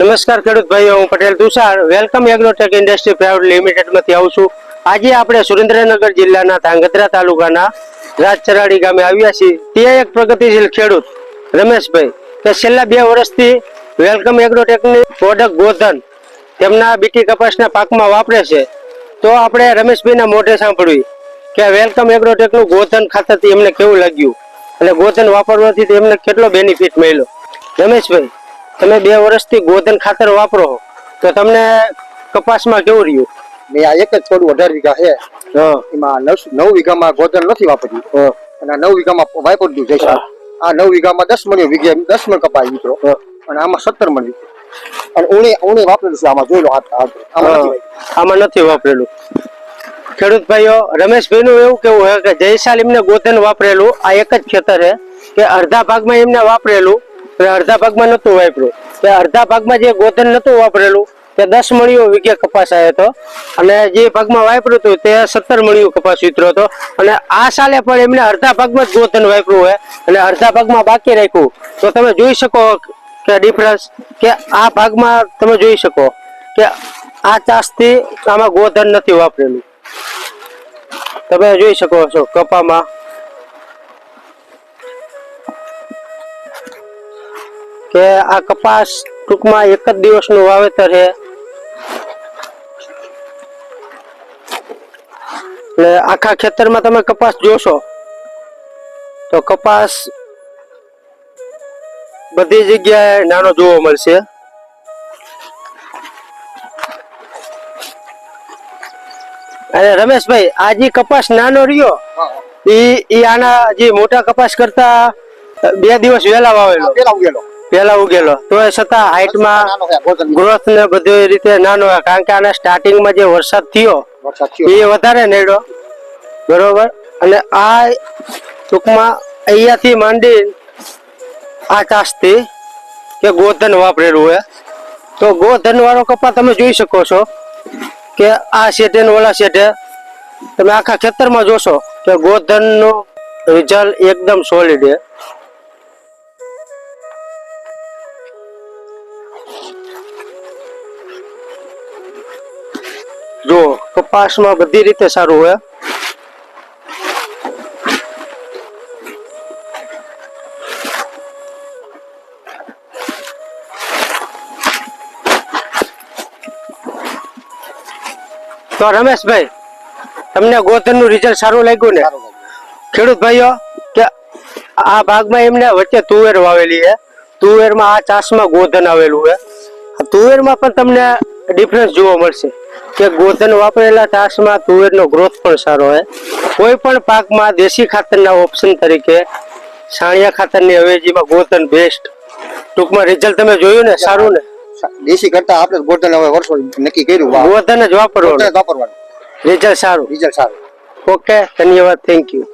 નમસ્કાર ખેડૂત ભાઈઓ, હું Patel Tushar. Welcome agrotech industry private લિમિટેડમાંથી આવું છું. આજે આપણે સુરેન્દ્રનગર જિલ્લાના ધાંગધ્રા તાલુકાના રાજચરાડી ગામે આવ્યા છીએ. ત્યાં એક પ્રગતિશીલ ખેડૂત, રમેશભાઈ, કે છેલ્લા બે વર્ષથી વેલકમ એગ્રોટેકની પ્રોડક્ટ ગોધન તેમના બીટી કપાસના પાકમાં વાપરે છે. તો આપણે રમેશભાઈના મોઢે સાંભળ્યું કે વેલકમ એગ્રોટેકનું ગોધન ખાતરથી એમને કેવું લાગ્યું? અને ગોધન વાપરવાથી તેમને કેટલો બેનિફિટ મળ્યો? રમેશભાઈ તમે બે વર્ષથી ગોધન ખાતર વાપરો તો તમને કપાસમાં કેવું રહ્યું? મેં આ એક જ થોડું અઢાર વીઘા છે. એમાં નવ વીઘામાં ગોધન નથી વાપર્યું. અને નવ વીઘામાં વાપર દઉં જઈશ આ નવ વીઘામાં દસ મણ વીઘે દસ મણ કપાય મિત્રો. અને આમાં સત્તર મણ. અને ઉણે ઉણે વાપરેલું છે આમાં જોઈ લો. આમાં નથી વાપરેલું. ખેડૂત ભાઈઓ રમેશભાઈ નું એવું કેવું છે કે જયસાલ એમને ગોધન વાપરેલું. આ એક જ ખેતર છે કે અડધા ભાગમાં એમને વાપરેલું. અડધા ભાગમાં નતું વાપર્યું. તે અડધા ભાગમાં જે ગોધન નતું વાપરેલું, તે દસ મળીઓ વીઘે કપાસ આવ્યો હતો. અને જે ભાગમાં વાપર્યું હતું, તે સત્તર મળીઓ કપાસ ઉતર્યો હતો. અને આ સાલે પણ એમને અડધા ભાગમાં જ ગોધન વાપર્યું હોય. અને અડધા ભાગમાં બાકી રાખ્યું. તો તમે જોઈ શકો કે ડિફરન્સ કે આ ભાગમાં તમે જોઈ શકો કે આ ચાસથી આમાં ગોધન નથી વાપરેલું. તમે જોઈ શકો છો કપામાં કે આ કપાસ ટૂંકમાં એક જ દિવસનું વાવેતર છે. એટલે આખા ખેતરમાં તમે કપાસ જોશો તો કપાસ બધી જગ્યાએ નાનો જોવા મળશે. અને રમેશભાઈ આ જે કપાસ નાનો રહ્યો એ આના જે મોટા કપાસ કરતા બે દિવસ વહેલા વાવેલો. પેલા ઉગેલો. તો એ છતાં હાઈટમાં ગ્રોથ ને બધી રીતે નાનો કારણ કે આના સ્ટાર્ટિંગમાં જે વરસાદ થયો એ વધારે નેડ્યો. બરોબર? અને આ ટૂંકમાં અહીંયાથી માંડી આ ચાસથી કે ગોધન વાપરેલું હોય તો ગોધન વાળો કપા તમે જોઈ શકો છો કે આ શેઠે ને ઓલા શેઠે તમે આખા ખેતરમાં જોશો કે ગોધનનું રિઝલ્ટ એકદમ સોલિડ છે. જો કપાસમાં બધી રીતે સારું હોય. તો રમેશભાઈ તમને ગોધનનું રિઝલ્ટ સારું લાગ્યું ને? ખેડૂત ભાઈઓ કે આ ભાગમાં એમને વચ્ચે તુવેર વાવેલી છે. તુવેરમાં આ ચાસમાં ગોધન આવેલું છે. તુવેરમાં પણ તમને ડિફરન્સ જોવા મળશે. કે ગોધન વાપરેલા ટાસમાં તુવેરનો ગ્રોથ પણ સારો હોય. કોઈ પણ પાકમાં દેશી ખાતરના ઓપ્શન તરીકે છાણિયા ખાતરની અવેજીમાં ગોધન બેસ્ટ ટૂંકમાં રિઝલ્ટ તમે જોયું ને? સારું ને? દેશી કરતા આપણે ગોધન હવે વર્ષો નક્કી કર્યું. ગોધન જ વાપરવાનું. વાપરવાનું. રિઝલ્ટ સારું. રિઝલ્ટ સારું. ઓકે ધન્યવાદ. Thank you